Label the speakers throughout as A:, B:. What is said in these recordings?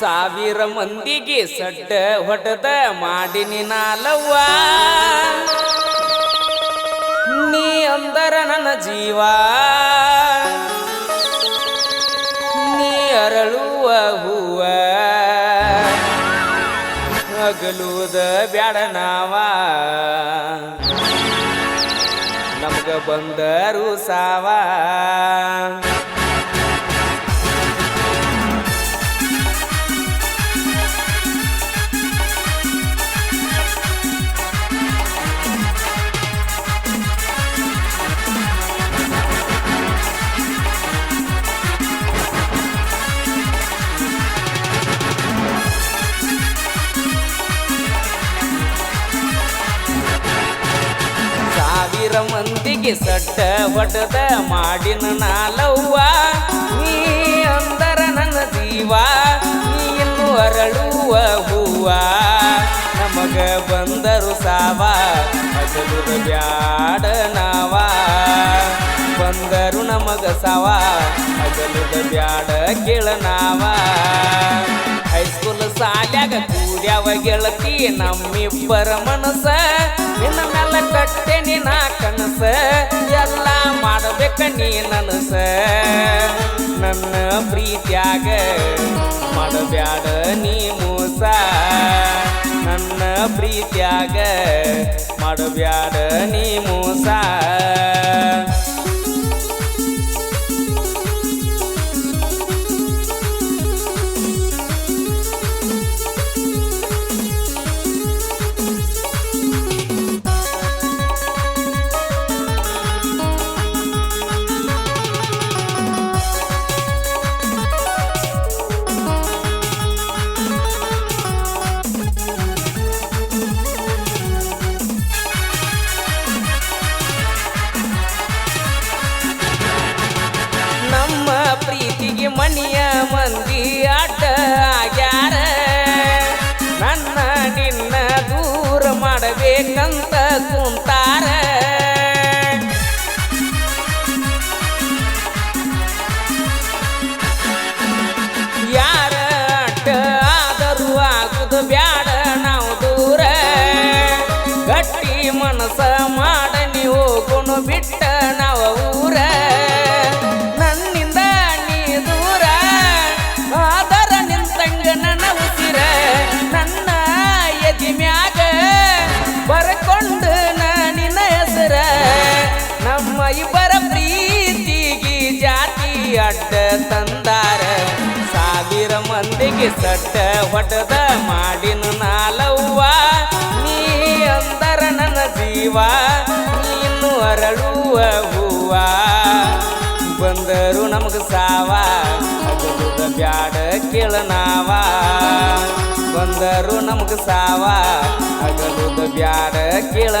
A: ಸಾವಿರ ಮಂದಿಗೆ ಸಡ್ಡ ಹೊಡೆದ ಮಾಡಿನಿ ನಾಲವ್ವ. ನೀ ಅಂದರ ನನ್ನ ಜೀವ. ನೀ ಅರಳುವ ಹೂವ. ಹಗಲುದ ಬ್ಯಾಡ ನಾವ. ನಮ್ಗ ಬಂದರು ಸಾವ. ಮಂದಿಗೆ ಸಟ್ಟ ಹೊಡೆದ ಮಾಡಿನ ನಾಲವ್ವ. ನೀ ಅಂದರ ನನ್ನ ಜೀವ, ನೀ ಇನ್ನು ಅರಳುವ ಹೂವ. ನಮಗ ಬಂದರು ಸಾವ ಹಸಲು ಬ್ಯಾಡ ನಾವ. ಬಂದರು ನಮಗ ಸಾವ ಹಸಲು ಬ್ಯಾಡ ಕೇಳ ನಾವ. ಹೈಸ್ಕೂಲ್ ಸಾಲ್ಯಾಗ ಕೂಡ್ಯಾವ ಗೆಳತಿ, ನಮ್ಮಿಬ್ಬರ ಮನಸ. ನಿನ್ನ ಮ್ಯಾಲ ಕಟ್ಟೆ ನಿನ್ನ ಕನಸ. ಎಲ್ಲ ಮಾಡಬೇಕ ನೀ ನನಸ. ನನ್ನ ಪ್ರೀತ್ಯಾಗ ಮಾಡಬ್ಯಾಡ ನೀ ಮೂಸ. ನನ್ನ ಪ್ರೀತ್ಯಾಗ ಮಾಡಬ್ಯಾಡ ನೀ ಮೋಸ. ಪ್ರೀತಿಗೆ ಮನೆಯ ಮಂದಿ ಆಟ ಆಗ್ಯಾರ. ನನ್ನ ನಿನ್ನ ದೂರ ಮಾಡಬೇಕಂತ ಕುಂತಾರ. ಯಾರ ಆಟ ಆದರೂ ಆಗುದು ಬ್ಯಾಡ, ನಾವು ದೂರ. ಗಟ್ಟಿ ಮನಸ ಮಾಡ ನೀವು ಬಿಟ್ಟ. ಇಬ್ಬರ ಪ್ರೀತಿಗೆ ಜಾತಿ ಅಡ್ಡ ತಂದಾರ. ಸಾವಿರ ಮಂದಿಗೆ ಸಟ್ಟ ಹೊಡೆದ ಮಾಡಿನ ನಾಲವ್ವ. ನೀ ಅಂದರ ನನ್ನ ಜೀವ, ನೀನು ಅರಳುವ ಹೂವ. ಬಂದರು ನಮಗ ಸಾವ ಬ್ಯಾಡ ಕೇಳನಾವ ಬಂದರು ನಮಗ ಸಾವ ಅಗಲುದ ಬ್ಯಾಡ ಕೇಳ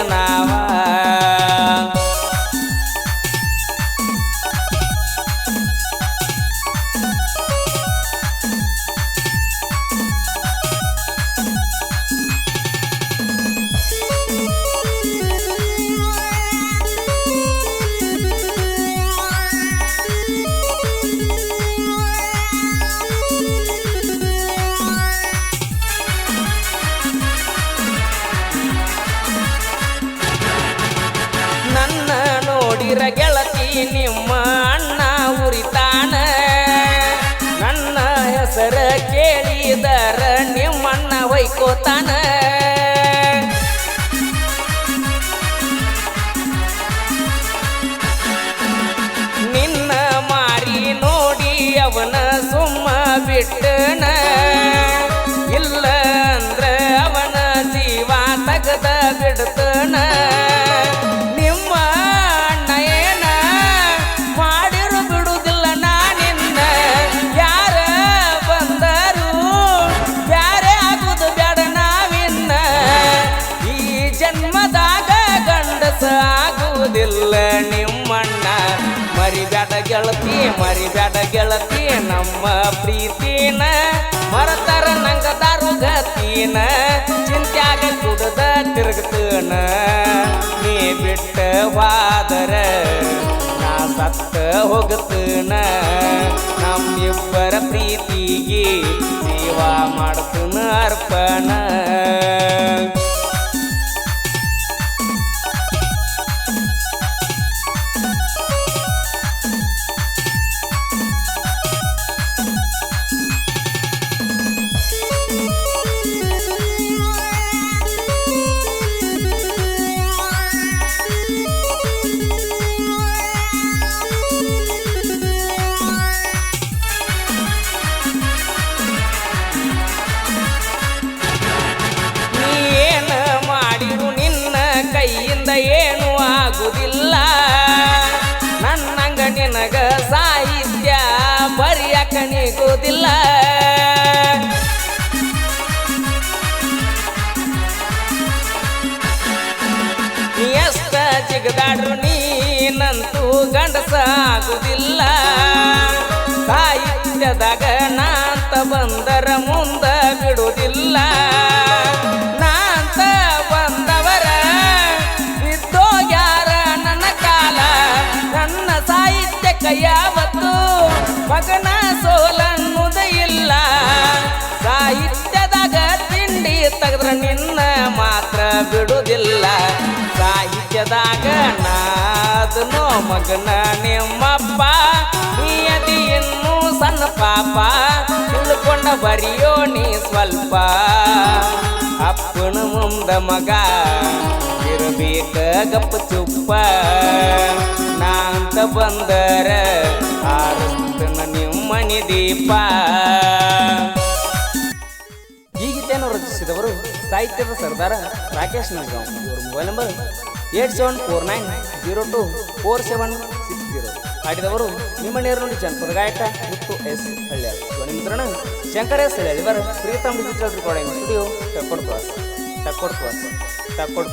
A: ನಿಮ್ಮ ಅಣ್ಣ ಉರಿತಾನ ನನ್ನ ಹೆಸರ ಕೇಳಿದರ ನಿಮ್ಮಣ್ಣ ಹೊಯ್ಕೋತಾನ ನಿನ್ನ ಮಾರಿ ನೋಡಿ ಅವನ ಸುಮ್ಮ ಬಿಟ್ಟನ ಇಲ್ಲ ಅಂದ್ರ ಅವನ ಜೀವ ತಗದ ಬಿಡ್ತನ ಮರಿಬ್ಯಾಡ ಗೆಳತಿ, ಮರಿ ಬ್ಯಾಡ ಗೆಳತಿ, ನಮ್ಮ ಪ್ರೀತಿನ ಮರತರ ನಂಗ ದಾರುಗತಿನ ಚಿಂತ್ಯಾಗ ಕುಡದ ತಿರುಗತನ. ನೀ ಬಿಟ್ಟ ವಾದರ ನಾ ಸತ್ತ ಹೋಗತನ. ನಮ್ಮಿಬ್ಬರ ಪ್ರೀತಿಗೆ ಸೇವಾ ಮಾಡ್ತನ ಅರ್ಪಣ. ಎಷ್ಟ ಜಿಗದಾಡ್ರು ನೀನಂತೂ ಗಂಡಸ ನಾದನೋ ಮಗನ ನಿಮ್ಮಪ್ಪ. ನೀಯದಿ ಇನ್ನು ಸಣ್ಣ ಪಾಪ ತಿಳ್ಕೊಂಡ ಬರಿಯೋ ನೀ ಸ್ವಲ್ಪ. ಅಪ್ಪನ ಮುಂದ ಮಗ ಇರಬೇಕ ಗಪ್ಪ ಚುಪ್ಪ. ನಾಂತ ಬಂದರ ಆರಸ್ತನ ನಿಮ್ಮನಿ ದೀಪ. ಈ ಗೀತೆಯನ್ನು ರಚಿಸಿದವರು ಸಾಹಿತ್ಯದ ಸರ್ದಾರ ರಾಕೇಶ್ ನಾಗವ್ ಇವರ mobile number eight seven four nine zero two four seven six zero ಹಾಡಿದವರು ನಿಮ್ಮ ನೇರನುಡಿ ಜನಪದ ಗಾಯಕ ಮುತ್ತು ಎಸ್ ಹಳ್ಳಿಯ ಧ್ವನಿ ಮುದ್ರಣ ಶಂಕರ್ ಎಸ್ ಹಳ್ಳಿ ಇವರ Preetam digital recording studio Takkod cross Takkod